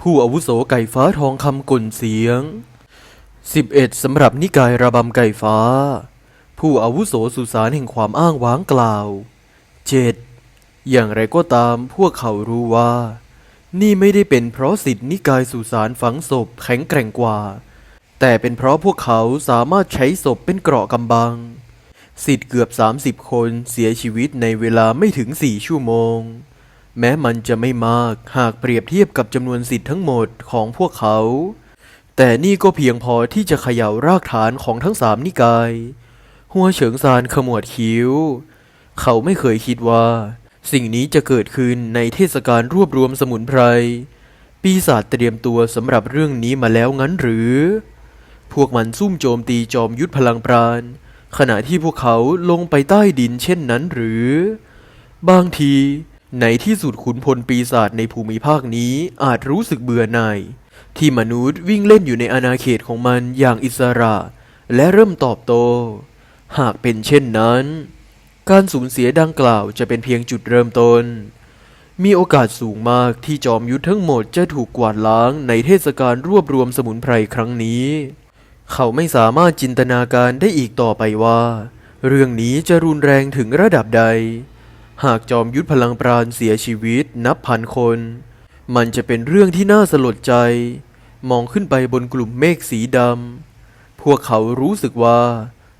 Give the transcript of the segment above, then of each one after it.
ผู้อาวุโสไก่ฟ้าทองคำกลเสียง 11 สำหรับนิกายระบำไก่ฟ้า ผู้อาวุโสสุสานแห่งความอ้างว้างกล่าว 7. อย่างไรก็ตามพวกเขารู้ว่า นี่ไม่ได้เป็นเพราะสิทธินิกายสุสานฝังศพแข็งแกร่งกว่า แต่เป็นเพราะพวกเขาสามารถใช้ศพเป็นเกราะกำบัง สิทธิ์เกือบ 30 คนเสียชีวิตในเวลาไม่ถึง 4 ชั่วโมง แม้มันจะไม่มากหากเปรียบเทียบกับจำนวนสิทธิ์ทั้งหมดของพวกเขา แต่นี่ก็เพียงพอที่จะเขย่ารากฐานของทั้งสามนิกาย หัวเฉิงซานขมวดคิ้ว เขาไม่เคยคิดว่า สิ่งนี้จะเกิดขึ้นในเทศกาลรวบรวมสมุนไพร ปีศาจเตรียมตัวสำหรับเรื่องนี้มาแล้วงั้นหรือ พวกมันซุ่มโจมตีจอมยุทธพลังปราณ ขณะที่พวกเขาลงไปใต้ดินเช่นนั้นหรือ บางที ในที่สุดขุนพลปีศาจในภูมิภาคนี้อาจรู้สึกเบื่อหน่าย ที่มนุษย์วิ่งเล่นอยู่ในอาณาเขตของมันอย่างอิสระ และเริ่มตอบโต หากเป็นเช่นนั้น การสูญเสียดังกล่าวจะเป็นเพียงจุดเริ่มต้น มีโอกาสสูงมากที่จอมยุทธทั้งหมดจะถูกกวาดล้างในเทศกาลรวบรวมสมุนไพรครั้งนี้ เขาไม่สามารถจินตนาการได้อีกต่อไปว่า เรื่องนี้จะรุนแรงถึงระดับใด หากจอมยุทธพลังปราณเสียชีวิตนับพันคน มันจะเป็นเรื่องที่น่าสลดใจ มองขึ้นไปบนกลุ่มเมฆสีดำ พวกเขารู้สึกว่า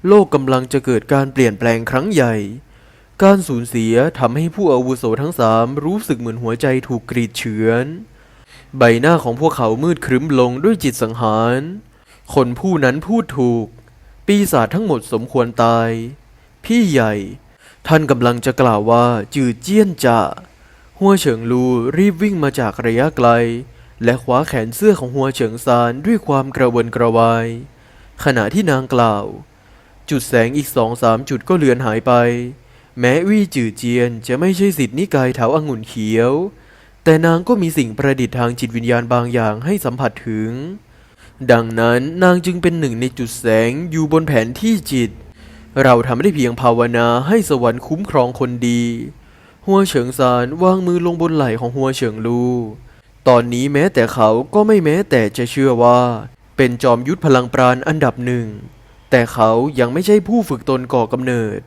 โลกกำลังจะเกิดการเปลี่ยนแปลงครั้งใหญ่ การสูญเสียทำให้ผู้อาวุโสทั้งสามรู้สึกเหมือนหัวใจถูกกรีดเฉือน ใบหน้าของพวกเขามืดครึ้มลงด้วยจิตสังหาร คนผู้นั้นพูดถูก ปีศาจทั้งหมดสมควรตาย พี่ใหญ่ ท่านกำลังจะกล่าวว่าจืดเจี้ยนจะหัวเฉิงลูรีบวิ่งมาจากระยะไกล และคว้าแขนเสื้อของหัวเฉิงซานด้วยความกระวนกระวาย ขณะที่นางกล่าว จุดแสงอีกสองสามจุดก็เลือนหายไป แม้วี่จือเจียนจะไม่ใช่สิทธินิกายเถาอางุ่นเขียว แต่นางก็มีสิ่งประดิษฐ์ทางจิตวิญญาณบางอย่างให้สัมผัสถึง ดังนั้นนางจึงเป็นหนึ่งในจุดแสงอยู่บนแผนที่จิต เราทำได้เพียงภาวนาให้สวรรค์คุ้มครองคนดี หัวเฉิงซานวางมือลงบนไหล่ของหัวเฉิงลูตอนนี้แม้แต่เขาก็ไม่แม้แต่จะเชื่อว่า เป็นจอมยุทธพลังปราณอันดับหนึ่ง แต่เขายังไม่ใช่ผู้ฝึกตนก่อกำเนิด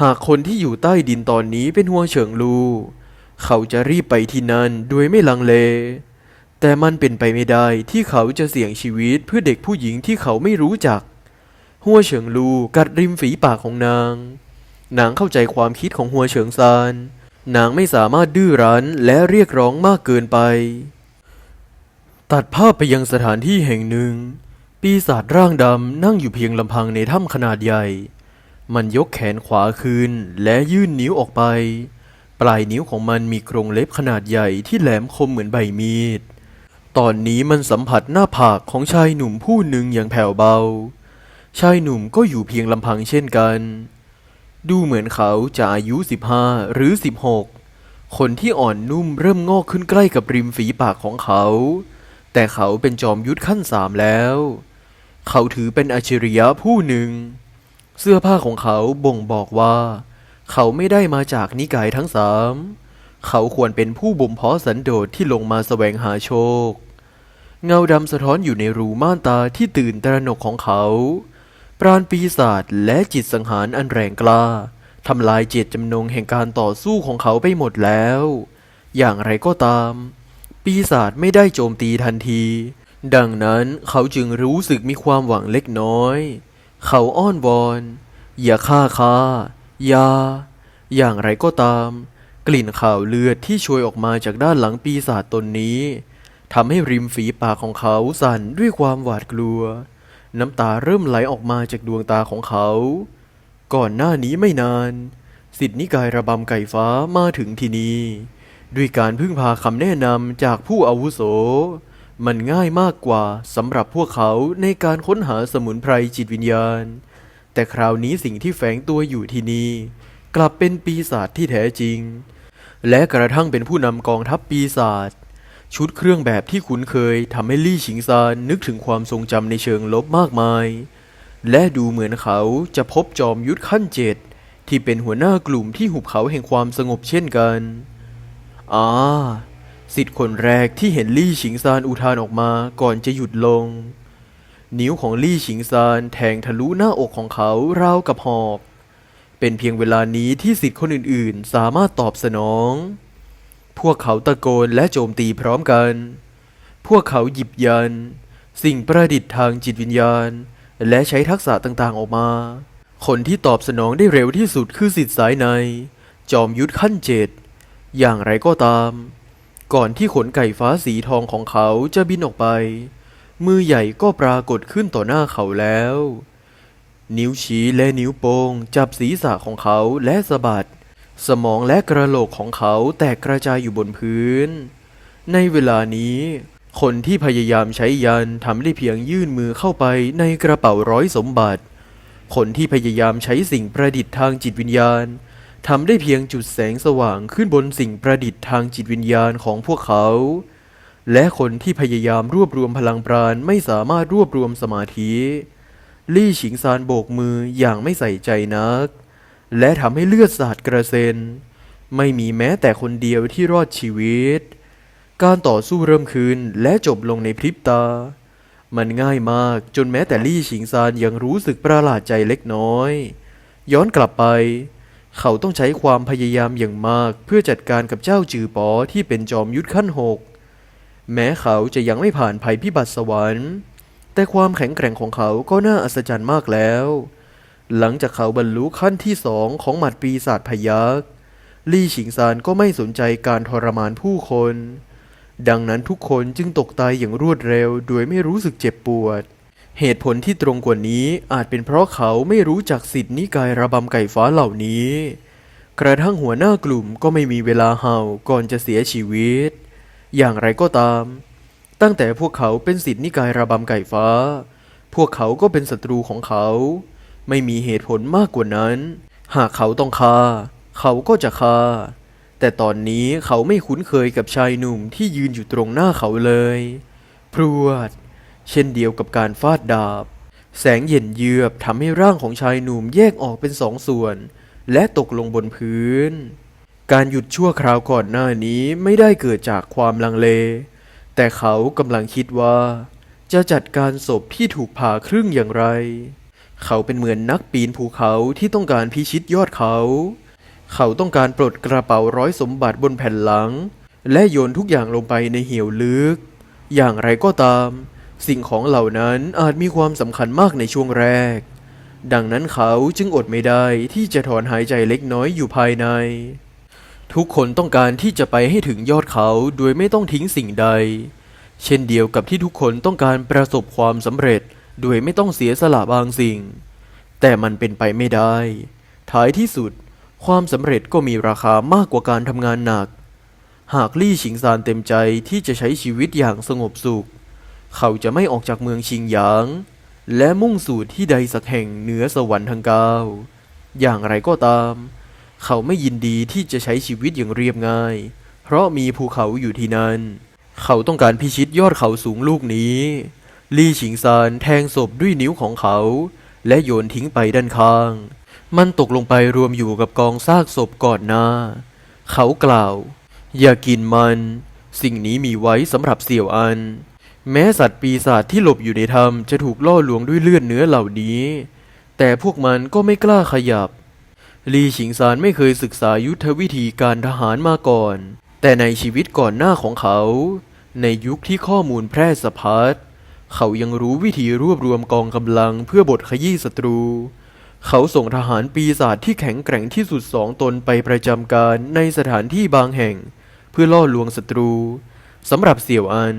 หากคนที่อยู่ใต้ดินตอนนี้เป็นหัวเฉิงลูเขาจะรีบไปที่นั่นโดยไม่ลังเล แต่มันเป็นไปไม่ได้ที่เขาจะเสี่ยงชีวิตเพื่อเด็กผู้หญิงที่เขาไม่รู้จัก หัวเฉิงลูกัดริมฝีปากของนาง นางเข้าใจความคิดของหัวเฉิงซาน นางไม่สามารถดื้อรั้นและเรียกร้องมากเกินไป ตัดภาพไปยังสถานที่แห่งหนึ่ง ปีศาจร่างดำนั่งอยู่เพียงลำพังในถ้ำขนาดใหญ่ มันยกแขนขวาขึ้นและยื่นนิ้วออกไป ปลายนิ้วของมันมีกรงเล็บขนาดใหญ่ที่แหลมคมเหมือนใบมีด ตอนนี้มันสัมผัสหน้าผากของชายหนุ่มผู้หนึ่งอย่างแผ่วเบา ชายหนุ่มก็อยู่เพียงลำพังเช่นกัน ดูเหมือนเขาจะอายุ 15 หรือ 16 คนที่อ่อนนุ่มเริ่มงอกขึ้นใกล้กับริมฝีปากของเขา แต่เขาเป็นจอมยุทธขั้นสามแล้ว เขาถือเป็นอัจฉริยะผู้หนึ่ง เสื้อผ้าของเขาบ่งบอกว่า เขาไม่ได้มาจากนิกายทั้งสามเขาควรเป็นผู้บ่มเพาะสันโดษที่ลงมาแสวงหาโชค เงาดำสะท้อนอยู่ในรูม่านตาที่ตื่นตระหนกของเขา ปราณปีศาจและจิตสังหารอันแรงกล้าทำลายเจตจำนงแห่งการต่อสู้ของเขาไปหมดแล้ว อย่างไรก็ตาม ปีศาจไม่ได้โจมตีทันที ดังนั้นเขาจึงรู้สึกมีความหวังเล็กน้อย เขาอ้อนวอน อย่าฆ่าข้ายา อย่างไรก็ตาม กลิ่นข่าวเลือดที่โชยออกมาจากด้านหลังปีศาจตนนี้ทำให้ริมฝีปากของเขาสั่นด้วยความหวาดกลัว น้ำตาเริ่มไหลออกมาจากดวงตาของเขา ก่อนหน้านี้ไม่นาน สิทธินิกายระบำไก่ฟ้ามาถึงที่นี่ด้วยการพึ่งพาคำแนะนำจากผู้อาวุโส มันง่ายมากกว่าสำหรับพวกเขาในการค้นหาสมุนไพรจิตวิญญาณ แต่คราวนี้สิ่งที่แฝงตัวอยู่ที่นี่กลับเป็นปีศาจที่แท้จริง และกระทั่งเป็นผู้นำกองทัพปีศาจ ชุดเครื่องแบบที่คุ้นเคยทำให้ลี่ฉิงซานนึกถึงความทรงจำในเชิงลบมากมาย และดูเหมือนเขาจะพบจอมยุทธขั้นเจ็ดที่เป็นหัวหน้ากลุ่มที่หุบเขาแห่งความสงบเช่นกันอ่าสิทธิ์คนแรกที่เห็นลี่ฉิงซานอุทานออกมาก่อนจะหยุดลง นิ้วของลี่ฉิงซานแทงทะลุหน้าอกของเขาราวกับหอก เป็นเพียงเวลานี้ที่สิทธิ์คนอื่นๆ สามารถตอบสนอง พวกเขาตะโกนและโจมตีพร้อมกัน พวกเขาหยิบยัน สิ่งประดิษฐ์ทางจิตวิญญาณ และใช้ทักษะต่างๆออกมา คนที่ตอบสนองได้เร็วที่สุดคือสิทธิ์สายใน จอมยุทธขั้นเจ็ด อย่างไรก็ตาม ก่อนที่ขนไก่ฟ้าสีทองของเขาจะบินออกไป มือใหญ่ก็ปรากฏขึ้นต่อหน้าเขาแล้ว นิ้วชี้และนิ้วโป้งจับศีรษะของเขาและสะบัด สมองและกระโหลกของเขาแตกกระจายอยู่บนพื้น ในเวลานี้ คนที่พยายามใช้ยันทำได้เพียงยื่นมือเข้าไปในกระเป๋าร้อยสมบัติ คนที่พยายามใช้สิ่งประดิษฐ์ทางจิตวิญญาณทำได้เพียงจุดแสงสว่างขึ้นบนสิ่งประดิษฐ์ทางจิตวิญญาณของพวกเขา และคนที่พยายามรวบรวมพลังปราณไม่สามารถรวบรวมสมาธิ ลี่ฉิงซานโบกมืออย่างไม่ใส่ใจนัก และทำให้เลือดสาดกระเซ็น ไม่มีแม้แต่คนเดียวที่รอดชีวิต การต่อสู้เริ่มขึ้นและจบลงในพริบตา มันง่ายมากจนแม้แต่ลี่ฉิงซานยังรู้สึกประหลาดใจเล็กน้อย ย้อนกลับไป เขาต้องใช้ความพยายามอย่างมากเพื่อจัดการกับเจ้าจือปอที่เป็นจอมยุทธขั้นหกแม้เขาจะยังไม่ผ่านภัยพิบัติสวรรค์ แต่ความแข็งแกร่งของเขาก็น่าอัศจรรย์มากแล้ว หลังจากเขาบรรลุขั้นที่สองของหมัดปีศาจพยักษ์ลี่ฉิงซานก็ไม่สนใจการทรมานผู้คน ดังนั้นทุกคนจึงตกตายอย่างรวดเร็วโดยไม่รู้สึกเจ็บปวด เหตุผลที่ตรงกว่านี้อาจเป็นเพราะเขาไม่รู้จักสิทธินิกายระบำไก่ฟ้าเหล่านี้ กระทั่งหัวหน้ากลุ่มก็ไม่มีเวลาเห่าก่อนจะเสียชีวิต อย่างไรก็ตาม ตั้งแต่พวกเขาเป็นสิทธินิกายระบำไก่ฟ้า พวกเขาก็เป็นศัตรูของเขา ไม่มีเหตุผลมากกว่านั้น หากเขาต้องฆ่า เขาก็จะฆ่า แต่ตอนนี้เขาไม่คุ้นเคยกับชายหนุ่มที่ยืนอยู่ตรงหน้าเขาเลย พรวด เช่นเดียวกับการฟาดดาบ แสงเย็นเยือบทำให้ร่างของชายหนุ่มแยกออกเป็นสองส่วน และตกลงบนพื้น การหยุดชั่วคราวก่อนหน้านี้ไม่ได้เกิดจากความลังเล แต่เขากำลังคิดว่าจะจัดการศพที่ถูกผ่าครึ่งอย่างไร เขาเป็นเหมือนนักปีนภูเขาที่ต้องการพิชิตยอดเขา เขาต้องการปลดกระเป๋าร้อยสมบัติบนแผ่นหลัง และโยนทุกอย่างลงไปในเหวลึก อย่างไรก็ตาม สิ่งของเหล่านั้นอาจมีความสำคัญมากในช่วงแรก ดังนั้นเขาจึงอดไม่ได้ที่จะถอนหายใจเล็กน้อยอยู่ภายใน ทุกคนต้องการที่จะไปให้ถึงยอดเขาโดยไม่ต้องทิ้งสิ่งใด เช่นเดียวกับที่ทุกคนต้องการประสบความสำเร็จ โดยไม่ต้องเสียสละบางสิ่ง แต่มันเป็นไปไม่ได้ ท้ายที่สุด ความสำเร็จก็มีราคามากกว่าการทำงานหนัก หากลี่ชิงซานเต็มใจที่จะใช้ชีวิตอย่างสงบสุข เขาจะไม่ออกจากเมืองชิงหยาง และมุ่งสู่ที่ใดสักแห่งเหนือสวรรค์ทางก้าวอย่างไรก็ตาม เขาไม่ยินดีที่จะใช้ชีวิตอย่างเรียบง่าย เพราะมีภูเขาอยู่ที่นั่น เขาต้องการพิชิตยอดเขาสูงลูกนี้ ลี่ชิงซานแทงศพด้วยนิ้วของเขา และโยนทิ้งไปด้านข้าง มันตกลงไปรวมอยู่กับกองซากศพก่อนหน้า เขากล่าว อย่ากินมัน สิ่งนี้มีไว้สำหรับเสี่ยวอัน แม้สัตว์ปีศาจที่หลบอยู่ในถ้ำจะถูกล่อลวงด้วยเลือดเนื้อเหล่านี้ แต่พวกมันก็ไม่กล้าขยับลีชิงซานไม่เคยศึกษายุทธวิธีการทหารมาก่อน แต่ในชีวิตก่อนหน้าของเขา ในยุคที่ข้อมูลแพร่สะพัด เขายังรู้วิธีรวบรวมกองกำลังเพื่อบทขยี้ศัตรู เขาส่งทหารปีศาจที่แข็งแกร่งที่สุดสองตนไปประจำการในสถานที่บางแห่ง เพื่อล่อลวงศัตรูสำหรับเสี่ยวอัน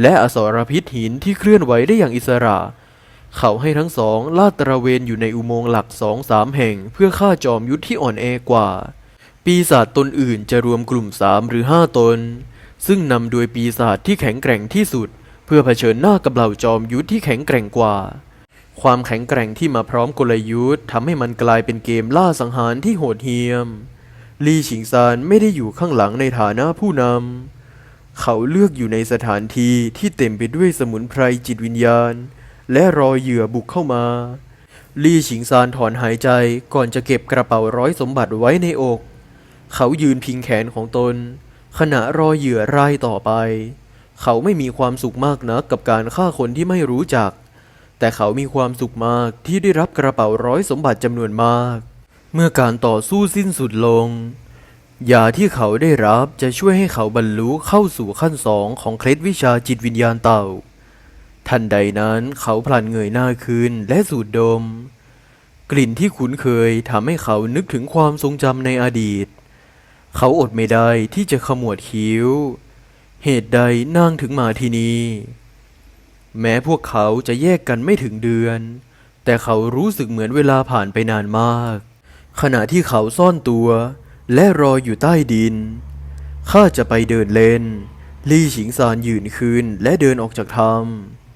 และอสรพิษหินที่เคลื่อนไหวได้อย่างอิสระ เขาให้ทั้งสองลาดตระเวนอยู่ในอุโมงค์หลักสองสามแห่ง เพื่อฆ่าจอมยุทธที่อ่อนแอกว่า ปีศาจตนอื่นจะรวมกลุ่มสามหรือห้าตน ซึ่งนำโดยปีศาจที่แข็งแกร่งที่สุด เพื่อเผชิญหน้ากับเหล่าจอมยุทธที่แข็งแกร่งกว่า ความแข็งแกร่งที่มาพร้อมกลยุทธ์ทำให้มันกลายเป็นเกมล่าสังหารที่โหดเหี้ยม ลี่ฉิงซานไม่ได้อยู่ข้างหลังในฐานะผู้นำ เขาเลือกอยู่ในสถานที่ที่เต็มไปด้วยสมุนไพรจิตวิญญาณ และรอเหยื่อบุกเข้ามา ลี่ฉิงซานถอนหายใจก่อนจะเก็บกระเป๋าร้อยสมบัติไว้ในอก เขายืนพิงแขนของตน ขณะรอเหยื่อรายต่อไป เขาไม่มีความสุขมากนักกับการฆ่าคนที่ไม่รู้จัก แต่เขามีความสุขมากที่ได้รับกระเป๋าร้อยสมบัติจำนวนมาก เมื่อการต่อสู้สิ้นสุดลงยาที่เขาได้รับจะช่วยให้เขาบรรลุเข้าสู่ขั้นสองของเคล็ดวิชาจิตวิญญาณเต่า ทันใดนั้นเขาพลันเงยหน้าขึ้นและสูดดม กลิ่นที่คุ้นเคยทำให้เขานึกถึงความทรงจำในอดีต เขาอดไม่ได้ที่จะขมวดคิ้ว เหตุใดนางถึงมาที่นี่ แม้พวกเขาจะแยกกันไม่ถึงเดือน แต่เขารู้สึกเหมือนเวลาผ่านไปนานมาก ขณะที่เขาซ่อนตัว และรออยู่ใต้ดิน ข้าจะไปเดินเล่น ลี่ฉิงซานยืนขึ้นและเดินออกจากถ้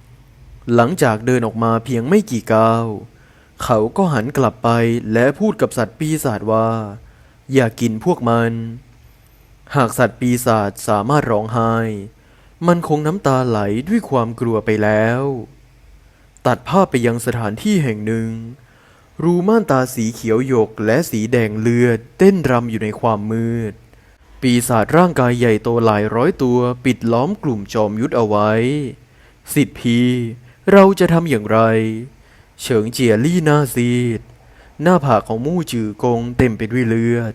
ำหลังจากเดินออกมาเพียงไม่กี่ก้าวเขาก็หันกลับไปและพูดกับสัตว์ปีศาจว่า อย่ากินพวกมัน หากสัตว์ปีศาจสามารถร้องไห้ มันคงน้ำตาไหลด้วยความกลัวไปแล้ว ตัดภาพไปยังสถานที่แห่งหนึ่ง รูม่านตาสีเขียวหยกและสีแดงเลือด เต้นรำอยู่ในความมืด ปีศาจร่างกายใหญ่โตหลายร้อยตัวปิดล้อมกลุ่มจอมยุทธเอาไว้ สิทธิพีเราจะทำอย่างไร เฉิงเจียลี่หน้าซีด หน้าผากของมู่จือกงเต็มไปด้วยเลือด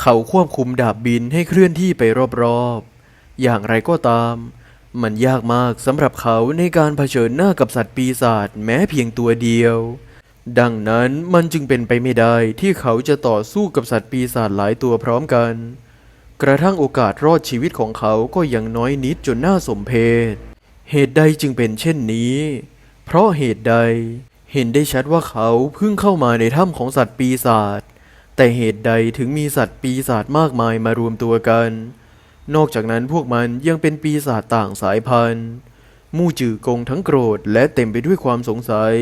เขาควบคุมดาบบินให้เคลื่อนที่ไปรอบๆ อย่างไรก็ตาม มันยากมากสำหรับเขาในการเผชิญหน้ากับสัตว์ปีศาจแม้เพียงตัวเดียว ดังนั้นมันจึงเป็นไปไม่ได้ที่เขาจะต่อสู้กับสัตว์ปีศาจหลายตัวพร้อมกัน กระทั่งโอกาสรอดชีวิตของเขาก็ยังน้อยนิดจนน่าสมเพชเหตุใดจึงเป็นเช่นนี้ เพราะเหตุใด เห็นได้ชัดว่าเขาเพิ่งเข้ามาในถ้ำของสัตว์ปีศาจ แต่เหตุใดถึงมีสัตว์ปีศาจมากมายมารวมตัวกัน นอกจากนั้นพวกมันยังเป็นปีศาจต่างสายพันธุ์ มู่จือกงทั้งโกรธและเต็มไปด้วยความสงสัย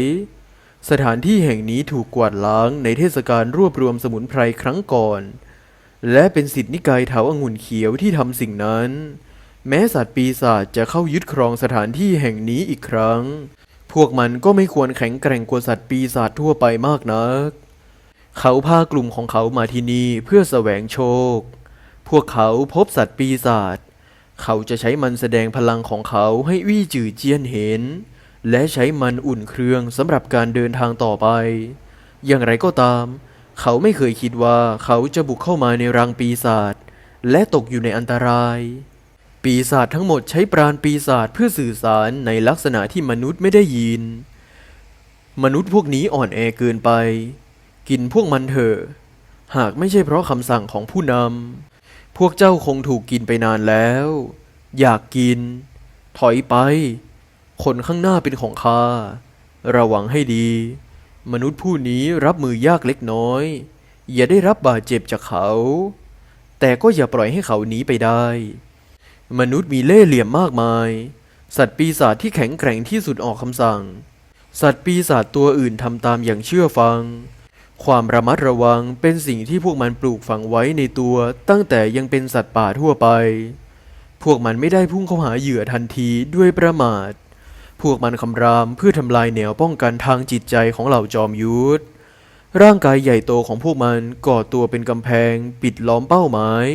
สถานที่แห่งนี้ถูกกวาดล้างในเทศกาลรวบรวมสมุนไพรครั้งก่อน และเป็นสิทธินิกายเถาองุ่นเขียวที่ทำสิ่งนั้น แม้สัตว์ปีศาจจะเข้ายึดครองสถานที่แห่งนี้อีกครั้ง พวกมันก็ไม่ควรแข็งแกร่งกว่าสัตว์ปีศาจทั่วไปมากนัก เขาพากลุ่มของเขามาที่นี่เพื่อแสวงโชค พวกเขาพบสัตว์ปีศาจ เขาจะใช้มันแสดงพลังของเขาให้วี่จือเจียนเห็น และใช้มันอุ่นเครื่องสำหรับการเดินทางต่อไป อย่างไรก็ตาม เขาไม่เคยคิดว่าเขาจะบุกเข้ามาในรังปีศาจและตกอยู่ในอันตราย ปีศาจทั้งหมดใช้ปราณปีศาจเพื่อสื่อสารในลักษณะที่มนุษย์ไม่ได้ยิน มนุษย์พวกนี้อ่อนแอเกินไป กินพวกมันเถอะ หากไม่ใช่เพราะคำสั่งของผู้นำ พวกเจ้าคงถูกกินไปนานแล้ว อยากกิน ถอยไป คนข้างหน้าเป็นของข้า ระวังให้ดี มนุษย์ผู้นี้รับมือยากเล็กน้อย อย่าได้รับบาดเจ็บจากเขา แต่ก็อย่าปล่อยให้เขาหนีไปได้ มนุษย์มีเล่ห์เหลี่ยมมากมาย สัตว์ปีศาจที่แข็งแกร่งที่สุดออกคำสั่ง สัตว์ปีศาจตัวอื่นทำตามอย่างเชื่อฟัง ความระมัดระวังเป็นสิ่งที่พวกมันปลูกฝังไว้ในตัวตั้งแต่ยังเป็นสัตว์ป่าทั่วไป พวกมันไม่ได้พุ่งเข้าหาเหยื่อทันทีด้วยประมาท พวกมันคำรามเพื่อทำลายแนวป้องกันทางจิตใจของเหล่าจอมยุทธ ร่างกายใหญ่โตของพวกมันก่อตัวเป็นกำแพง ปิดล้อมเป้าหมาย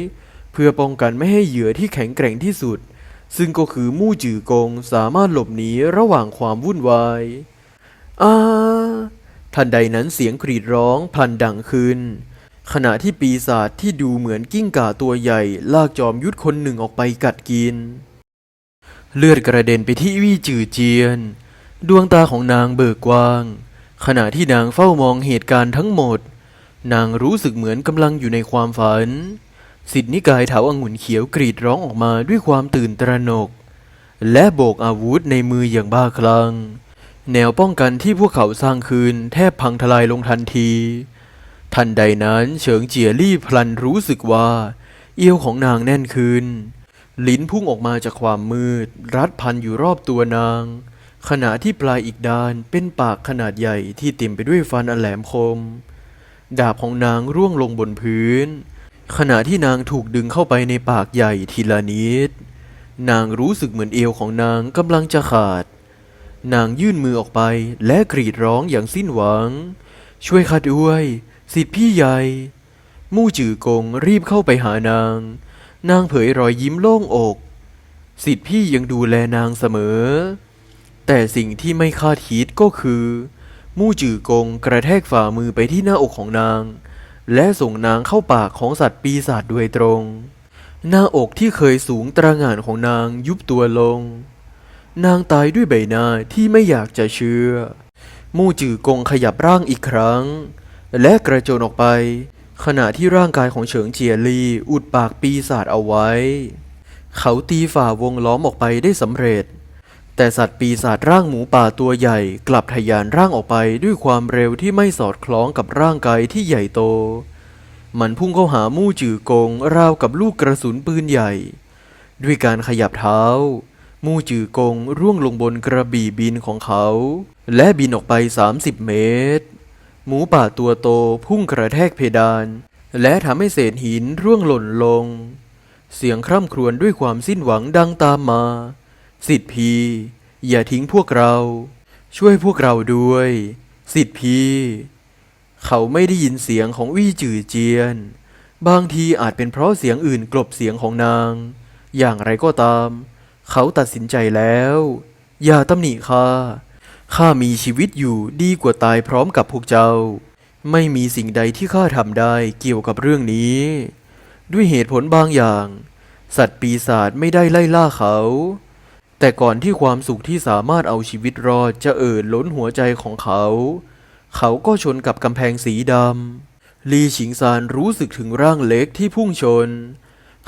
เพื่อป้องกันไม่ให้เหยื่อที่แข็งแกร่งที่สุด ซึ่งก็คือมู่จือกงสามารถหลบหนีระหว่างความวุ่นวายอา ทันใดนั้นเสียงกรีดร้องพลันดังขึ้น ขณะที่ปีศาจที่ดูเหมือนกิ้งก่าตัวใหญ่ ลากจอมยุทธคนหนึ่งออกไปกัดกิน เลือดกระเด็นไปที่วี่จือเจียน ดวงตาของนางเบิกกว้าง ขณะที่นางเฝ้ามองเหตุการณ์ทั้งหมด นางรู้สึกเหมือนกำลังอยู่ในความฝัน สิทธินิกายเถาอางุ่นเขียวกรีดร้องออกมาด้วยความตื่นตระหนก และโบกอาวุธในมืออย่างบ้าคลั่ง แนวป้องกันที่พวกเขาสร้างคืนแทบพังทลายลงทันที ทันใดนั้นเฉิงเจียลี่พลันรู้สึกว่า เอี้ยวของนางแน่นขึ้น ลิ้นพุ่งออกมาจากความมืด รัดพันอยู่รอบตัวนาง ขณะที่ปลายอีกด้านเป็นปากขนาดใหญ่ที่เต็มไปด้วยฟันอันแหลมคม ดาบของนางร่วงลงบนพื้น ขณะที่นางถูกดึงเข้าไปในปากใหญ่ทีละนิด นางรู้สึกเหมือนเอวของนางกำลังจะขาด นางยื่นมือออกไปและกรีดร้องอย่างสิ้นหวัง ช่วยข้าด้วย สิทธิพี่ใหญ่ มู่จือกงรีบเข้าไปหานาง นางเผยรอยยิ้มโล่งอก สิทธิพี่ยังดูแลนางเสมอ แต่สิ่งที่ไม่คาดคิดก็คือ มู่จือกงกระแทกฝ่ามือไปที่หน้าอกของนาง และส่งนางเข้าปากของสัตว์ปีศาจโดยตรง หน้าอกที่เคยสูงตระหง่านของนางยุบตัวลง นางตายด้วยใบหน้าที่ไม่อยากจะเชื่อ มู่จือกงขยับร่างอีกครั้ง และกระโจนออกไป ขณะที่ร่างกายของเฉิงเจียลีอุดปากปีศาจเอาไว้ เขาตีฝ่าวงล้อมออกไปได้สำเร็จ แต่สัตว์ปีศาจร่างหมูป่าตัวใหญ่กลับทะยานร่างออกไปด้วยความเร็วที่ไม่สอดคล้องกับร่างกายที่ใหญ่โต มันพุ่งเข้าหามู่จือกงราวกับลูกกระสุนปืนใหญ่ ด้วยการขยับเท้า มู่จือกงร่วงลงบนกระบี่บินของเขา และบินออกไป 30 เมตร หมูป่าตัวโตพุ่งกระแทกเพดาน และทำให้เศษหินร่วงหล่นลง เสียงคร่ำครวญด้วยความสิ้นหวังดังตามมา สิทธิพีอย่าทิ้งพวกเรา ช่วยพวกเราด้วย สิทธิพีเขาไม่ได้ยินเสียงของวี่จือเจียน บางทีอาจเป็นเพราะเสียงอื่นกลบเสียงของนาง อย่างไรก็ตาม เขาตัดสินใจแล้ว อย่าตำหนิข้า ข้ามีชีวิตอยู่ดีกว่าตายพร้อมกับพวกเจ้า ไม่มีสิ่งใดที่ข้าทำได้เกี่ยวกับเรื่องนี้ ด้วยเหตุผลบางอย่าง สัตว์ปีศาจไม่ได้ไล่ล่าเขา แต่ก่อนที่ความสุขที่สามารถเอาชีวิตรอดจะเอ่อล้นหัวใจของเขา เขาก็ชนกับกำแพงสีดำลีชิงซานรู้สึกถึงร่างเล็กที่พุ่งชน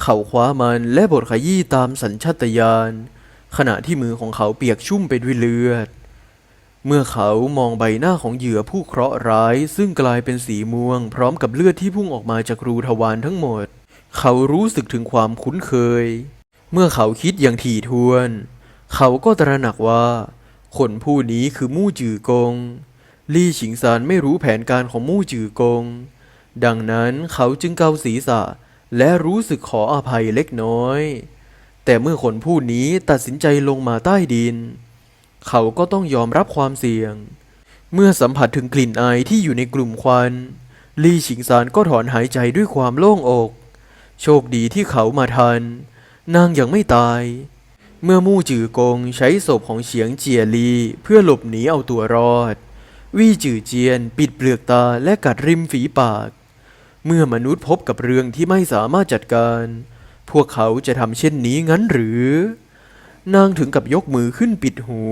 เขาคว้ามันและบดขยี้ตามสัญชาตญาณขณะที่มือของเขาเปียกชุ่มไปด้วยเลือด เมื่อเขามองใบหน้าของเหยื่อผู้เคราะห์ร้าย ซึ่งกลายเป็นสีม่วง พร้อมกับเลือดที่พุ่งออกมาจากรูทวารทั้งหมด เขารู้สึกถึงความคุ้นเคย เมื่อเขาคิดอย่างถี่ถ้วน เขาก็ตระหนักว่า คนผู้นี้คือมู่จือกง ลี่ฉิงซานไม่รู้แผนการของมู่จือกง ดังนั้นเขาจึงเกาศีรษะ และรู้สึกขออภัยเล็กน้อย แต่เมื่อคนผู้นี้ตัดสินใจลงมาใต้ดิน เขาก็ต้องยอมรับความเสี่ยง เมื่อสัมผัสถึงกลิ่นอายที่อยู่ในกลุ่มควันลี่ฉิงซานก็ถอนหายใจด้วยความโล่งอก โชคดีที่เขามาทัน นางยังไม่ตาย เมื่อมู่จือกงใช้ศพของเฉียงเจียลีเพื่อหลบหนีเอาตัวรอด วี่จือเจียนปิดเปลือกตาและกัดริมฝีปาก เมื่อมนุษย์พบกับเรื่องที่ไม่สามารถจัดการ พวกเขาจะทำเช่นนี้งั้นหรือ นางถึงกับยกมือขึ้นปิดหู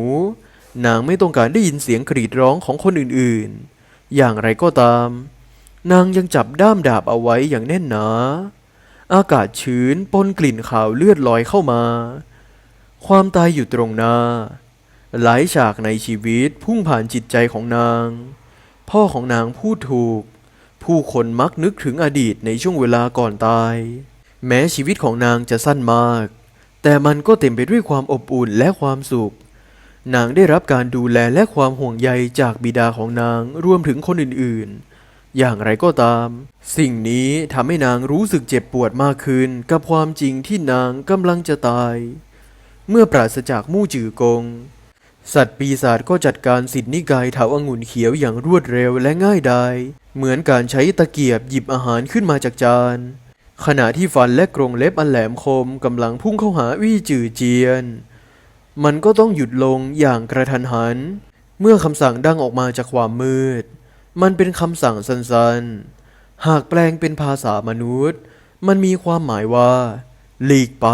นางไม่ต้องการได้ยินเสียงกรีดร้องของคนอื่นๆ อย่างไรก็ตาม นางยังจับด้ามดาบเอาไว้อย่างแน่นหนา อากาศชื้นปนกลิ่นขาวเลือดลอยเข้ามา ความตายอยู่ตรงหน้า หลายฉากในชีวิตพุ่งผ่านจิตใจของนาง พ่อของนางพูดถูก ผู้คนมักนึกถึงอดีตในช่วงเวลาก่อนตาย แม้ชีวิตของนางจะสั้นมาก แต่มันก็เต็มไปด้วยความอบอุ่นและความสุข นางได้รับการดูแลและความห่วงใยจากบิดาของนางรวมถึงคนอื่นๆ อย่างไรก็ตาม สิ่งนี้ทำให้นางรู้สึกเจ็บปวดมากขึ้นกับความจริงที่นางกำลังจะตาย เมื่อปราศจากมู่จือกง สัตว์ปีศาจก็จัดการสิทธินิกายเถาองุ่นเขียวอย่างรวดเร็วและง่ายดาย เหมือนการใช้ตะเกียบหยิบอาหารขึ้นมาจากจาน ขณะที่ฟันและกรงเล็บอันแหลมคมกำลังพุ่งเข้าหาวี่จือเจียน มันก็ต้องหยุดลงอย่างกระทันหัน เมื่อคำสั่งดังออกมาจากความมืด มันเป็นคำสั่งสั้นๆ หากแปลงเป็นภาษามนุษย์ มันมีความหมายว่า หลีกไป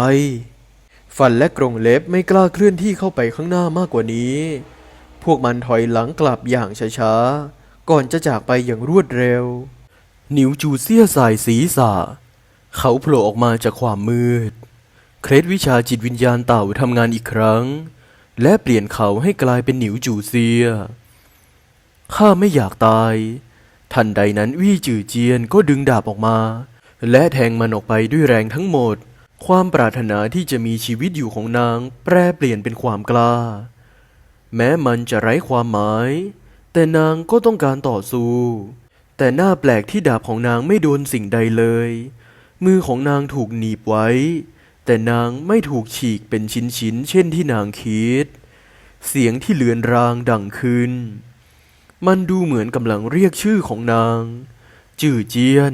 ฟันและกรงเล็บไม่กล้าเคลื่อนที่เข้าไปข้างหน้ามากกว่านี้ พวกมันถอยหลังกลับอย่างช้าๆ ก่อนจะจากไปอย่างรวดเร็ว นิวจูเซียสายศีรษะ เขาโผล่ออกมาจากความมืด เคล็ดวิชาจิตวิญญาณเต่าทำงานอีกครั้ง และเปลี่ยนเขาให้กลายเป็นหนิวจูเซีย ข้าไม่อยากตาย ทันใดนั้นวี่จือเจียนก็ดึงดาบออกมา และแทงมันออกไปด้วยแรงทั้งหมด ความปรารถนาที่จะมีชีวิตอยู่ของนางแปรเปลี่ยนเป็นความกล้า แม้มันจะไร้ความหมาย แต่นางก็ต้องการต่อสู้ แต่หน้าแปลกที่ดาบของนางไม่โดนสิ่งใดเลย มือของนางถูกหนีบไว้ แต่นางไม่ถูกฉีกเป็นชิ้นๆเช่นที่นางคิด เสียงที่เลือนรางดังขึ้น มันดูเหมือนกำลังเรียกชื่อของนาง จื่อเจียน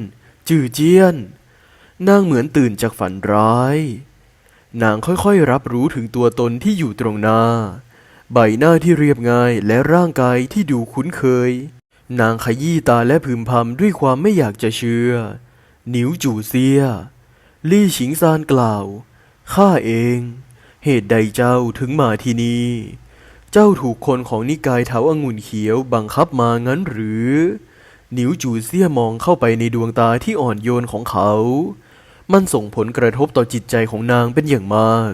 จื่อเจียน นางเหมือนตื่นจากฝันร้าย นางค่อยๆรับรู้ถึงตัวตนที่อยู่ตรงหน้า ใบหน้าที่เรียบง่ายและร่างกายที่ดูคุ้นเคย นางขยี้ตาและพึมพำด้วยความไม่อยากจะเชื่อ นิวจูเซีย ลี่ฉิงซานกล่าว ข้าเอง เหตุใดเจ้าถึงมาที่นี่ เจ้าถูกคนของนิกายเถาอางุ่นเขียวบังคับมางั้นหรือ นิวจูเซียมองเข้าไปในดวงตาที่อ่อนโยนของเขา มันส่งผลกระทบต่อจิตใจของนางเป็นอย่างมาก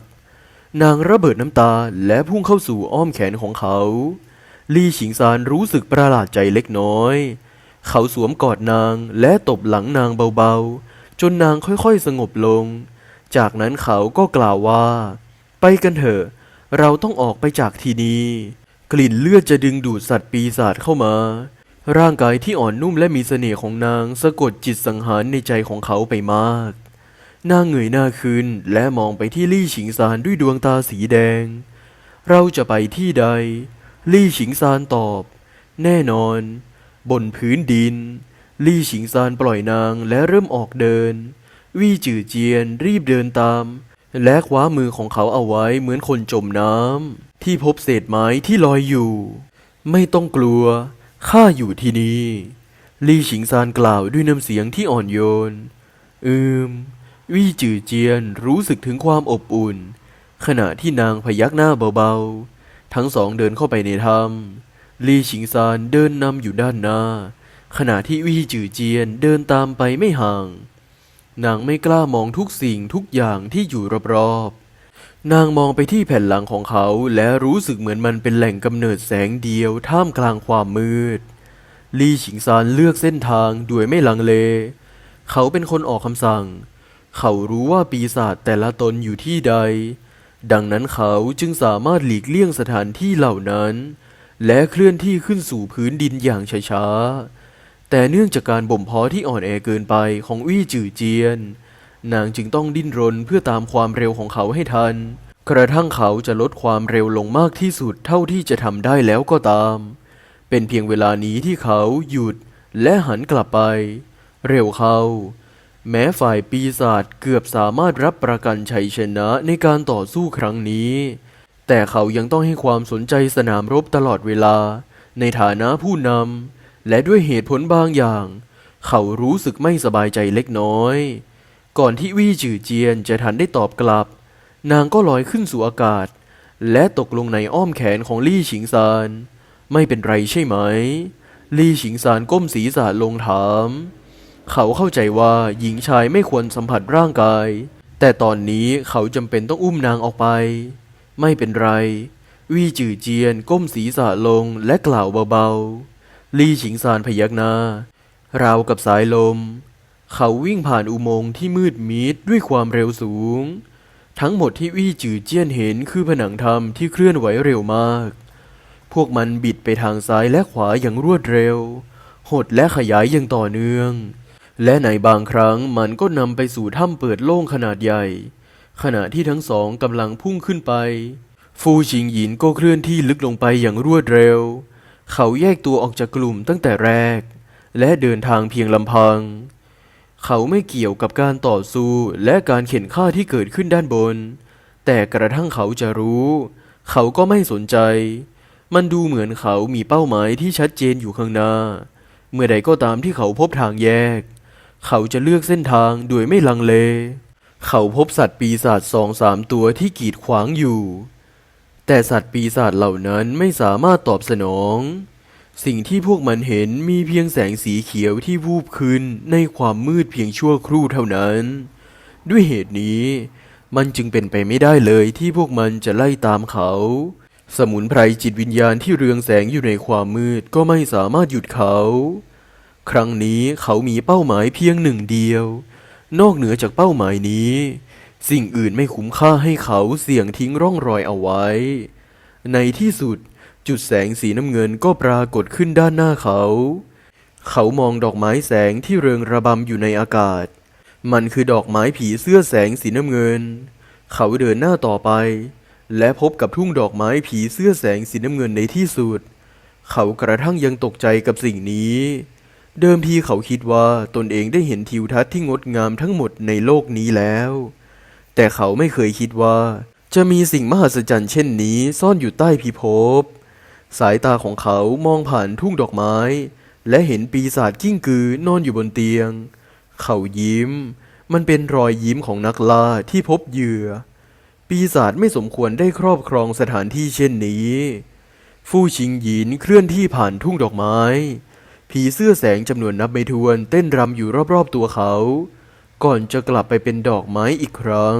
นางระเบิดน้ำตาและพุ่งเข้าสู่อ้อมแขนของเขา ลี่ฉิงซานรู้สึกประหลาดใจเล็กน้อย เขาสวมกอดนางและตบหลังนางเบาๆ จนนางค่อยๆสงบลง จากนั้นเขาก็กล่าวว่า ไปกันเถอะ เราต้องออกไปจากที่นี่กลิ่นเลือดจะดึงดูดสัตว์ปีศาจเข้ามา ร่างกายที่อ่อนนุ่มและมีเสน่ห์ของนางสะกดจิตสังหารในใจของเขาไปมาก นางเงยหน้าขึ้นและมองไปที่ลี่ฉิงซานด้วยดวงตาสีแดง เราจะไปที่ใด ลี่ฉิงซานตอบ แน่นอน บนพื้นดิน ลี่ฉิงซานปล่อยนางและเริ่มออกเดิน วี่จือเจียนรีบเดินตาม และคว้ามือของเขาเอาไว้เหมือนคนจมน้ำที่พบเศษไม้ที่ลอยอยู่ ไม่ต้องกลัว ข้าอยู่ที่นี่ ลี่ฉิงซานกล่าวด้วยน้ำเสียงที่อ่อนโยน อืม วี่จือเจียนรู้สึกถึงความอบอุ่น ขณะที่นางพยักหน้าเบาๆ ทั้งสองเดินเข้าไปในถ้ำลี่ฉิงซานเดินนำอยู่ด้านหน้า ขณะที่วี่จือเจียนเดินตามไปไม่ห่าง นางไม่กล้ามองทุกสิ่งทุกอย่างที่อยู่รอบๆ นางมองไปที่แผ่นหลังของเขาและรู้สึกเหมือนมันเป็นแหล่งกำเนิดแสงเดียวท่ามกลางความมืด ลี่ฉิงซานเลือกเส้นทางโดยไม่ลังเล เขาเป็นคนออกคำสั่ง เขารู้ว่าปีศาจแต่ละตนอยู่ที่ใด ดังนั้นเขาจึงสามารถหลีกเลี่ยงสถานที่เหล่านั้น และเคลื่อนที่ขึ้นสู่พื้นดินอย่างช้าๆ แต่เนื่องจากการบ่มเพาะที่อ่อนแอเกินไปของวี่จือเจียน นางจึงต้องดิ้นรนเพื่อตามความเร็วของเขาให้ทัน กระทั่งเขาจะลดความเร็วลงมากที่สุดเท่าที่จะทำได้แล้วก็ตาม เป็นเพียงเวลานี้ที่เขาหยุดและหันกลับไป เร็วเขา แม้ฝ่ายปีศาจเกือบสามารถรับประกันชัยชนะในการต่อสู้ครั้งนี้ แต่เขายังต้องให้ความสนใจสนามรบตลอดเวลา ในฐานะผู้นำและด้วยเหตุผลบางอย่าง เขารู้สึกไม่สบายใจเล็กน้อย ก่อนที่วี่จือเจียนจะทันได้ตอบกลับ นางก็ลอยขึ้นสู่อากาศ และตกลงในอ้อมแขนของลี่ฉิงซานไม่เป็นไรใช่ไหม ลี่ฉิงซานก้มศีรษะลงถาม เขาเข้าใจว่าหญิงชายไม่ควรสัมผัสร่างกาย แต่ตอนนี้เขาจำเป็นต้องอุ้มนางออกไป ไม่เป็นไร วี่จือเจียนก้มศีรษะลงและกล่าวเบาๆ ลี่ฉิงซานพยักหน้าราวกับสายลม เขาวิ่งผ่านอุโมงค์ที่มืดมิดด้วยความเร็วสูง ทั้งหมดที่วี่จือเจียนเห็นคือผนังถ้ำที่เคลื่อนไหวเร็วมาก พวกมันบิดไปทางซ้ายและขวาอย่างรวดเร็ว หดและขยายอย่างต่อเนื่อง และในบางครั้งมันก็นำไปสู่ถ้ำเปิดโล่งขนาดใหญ่ ขณะที่ทั้งสองกำลังพุ่งขึ้นไป ฟูชิงหยินก็เคลื่อนที่ลึกลงไปอย่างรวดเร็ว เขาแยกตัวออกจากกลุ่มตั้งแต่แรก และเดินทางเพียงลำพัง เขาไม่เกี่ยวกับการต่อสู้และการเข็นฆ่าที่เกิดขึ้นด้านบน แต่กระทั่งเขาจะรู้ เขาก็ไม่สนใจ มันดูเหมือนเขามีเป้าหมายที่ชัดเจนอยู่ข้างหน้าเมื่อใดก็ตามที่เขาพบทางแยก เขาจะเลือกเส้นทางโดยไม่ลังเล เขาพบสัตว์ปีศาจสองสามตัวที่กีดขวางอยู่ แต่สัตว์ปีศาจเหล่านั้นไม่สามารถตอบสนอง สิ่งที่พวกมันเห็นมีเพียงแสงสีเขียวที่วูบขึ้นในความมืดเพียงชั่วครู่เท่านั้น ด้วยเหตุนี้ มันจึงเป็นไปไม่ได้เลยที่พวกมันจะไล่ตามเขา สมุนไพรจิตวิญญาณที่เรืองแสงอยู่ในความมืดก็ไม่สามารถหยุดเขา ครั้งนี้เขามีเป้าหมายเพียงหนึ่งเดียว นอกเหนือจากเป้าหมายนี้ สิ่งอื่นไม่คุ้มค่าให้เขาเสี่ยงทิ้งร่องรอยเอาไว้ ในที่สุดจุดแสงสีน้ำเงินก็ปรากฏขึ้นด้านหน้าเขา เขามองดอกไม้แสงที่เริงระบำอยู่ในอากาศ มันคือดอกไม้ผีเสื้อแสงสีน้ำเงิน เขาเดินหน้าต่อไป และพบกับทุ่งดอกไม้ผีเสื้อแสงสีน้ำเงินในที่สุด เขากระทั่งยังตกใจกับสิ่งนี้ เดิมทีเขาคิดว่าตนเองได้เห็นทิวทัศน์ที่งดงามทั้งหมดในโลกนี้แล้ว แต่เขาไม่เคยคิดว่า จะมีสิ่งมหัศจรรย์เช่นนี้ซ่อนอยู่ใต้พิภพ สายตาของเขามองผ่านทุ่งดอกไม้ และเห็นปีศาจกิ้งกือนอนอยู่บนเตียง เขายิ้ม มันเป็นรอยยิ้มของนักล่าที่พบเหยื่อ ปีศาจไม่สมควรได้ครอบครองสถานที่เช่นนี้ ฟู่ชิงหยินเคลื่อนที่ผ่านทุ่งดอกไม้ ผีเสื้อแสงจำนวนนับไม่ถ้วนเต้นรำอยู่รอบๆตัวเขา ก่อนจะกลับไปเป็นดอกไม้อีกครั้ง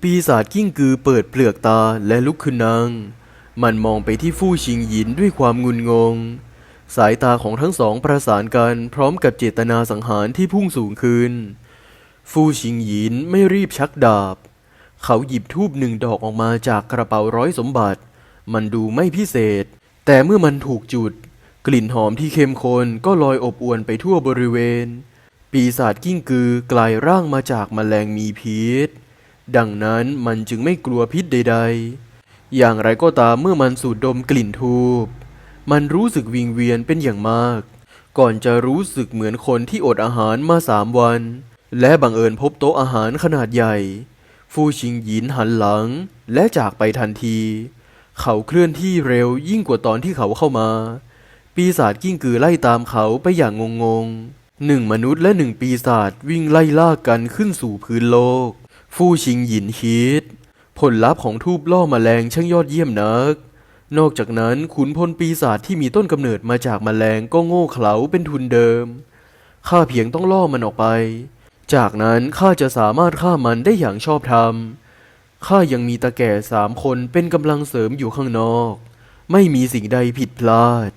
ปีศาจกิ้งกือเปิดเปลือกตาและลุกขึ้นนั่งมันมองไปที่ฟู่ชิงหยินด้วยความงุนงง สายตาของทั้งสองประสานกันพร้อมกับเจตนาสังหารที่พุ่งสูงขึ้น ฟู่ชิงหยินไม่รีบชักดาบ เขาหยิบทูบหนึ่งดอกออกมาจากกระเป๋าร้อยสมบัติ มันดูไม่พิเศษ แต่เมื่อมันถูกจุด ลิ่นหอมที่เข้มข้นก็ลอยอบอวนไปทั่วบริเวณ ปีศาจกิ้งกือกลายร่างมาจากแมลงมีพิษ ดังนั้นมันจึงไม่กลัวพิษใด ๆ อย่างไรก็ตามเมื่อมันสูดดมกลิ่นทูบ มันรู้สึกวิงเวียนเป็นอย่างมาก ก่อนจะรู้สึกเหมือนคนที่อดอาหารมาสามวัน และบังเอิญพบโต๊ะอาหารขนาดใหญ่ ฟูชิงหยินหันหลัง และจากไปทันที เขาเคลื่อนที่เร็วยิ่งกว่าตอนที่เขาเข้ามา ปีศาจกิ้งกือไล่ตามเขาไปอย่างงงๆหนึ่งมนุษย์และหนึ่งปีศาจวิ่งไล่ล่ากันขึ้นสู่พื้นโลก ฟู่ชิงหยินคิดผลลัพธ์ของทูบล่อแมลงช่างยอดเยี่ยมนัก นอกจากนั้นขุนพลปีศาจที่มีต้นกำเนิดมาจากแมลงก็โง่เขลาเป็นทุนเดิม ข้าเพียงต้องล่อมันออกไป จากนั้นข้าจะสามารถฆ่ามันได้อย่างชอบธรรม ข้ายังมีตาแก่สามคนเป็นกำลังเสริมอยู่ข้างนอก ไม่มีสิ่งใดผิดพลาด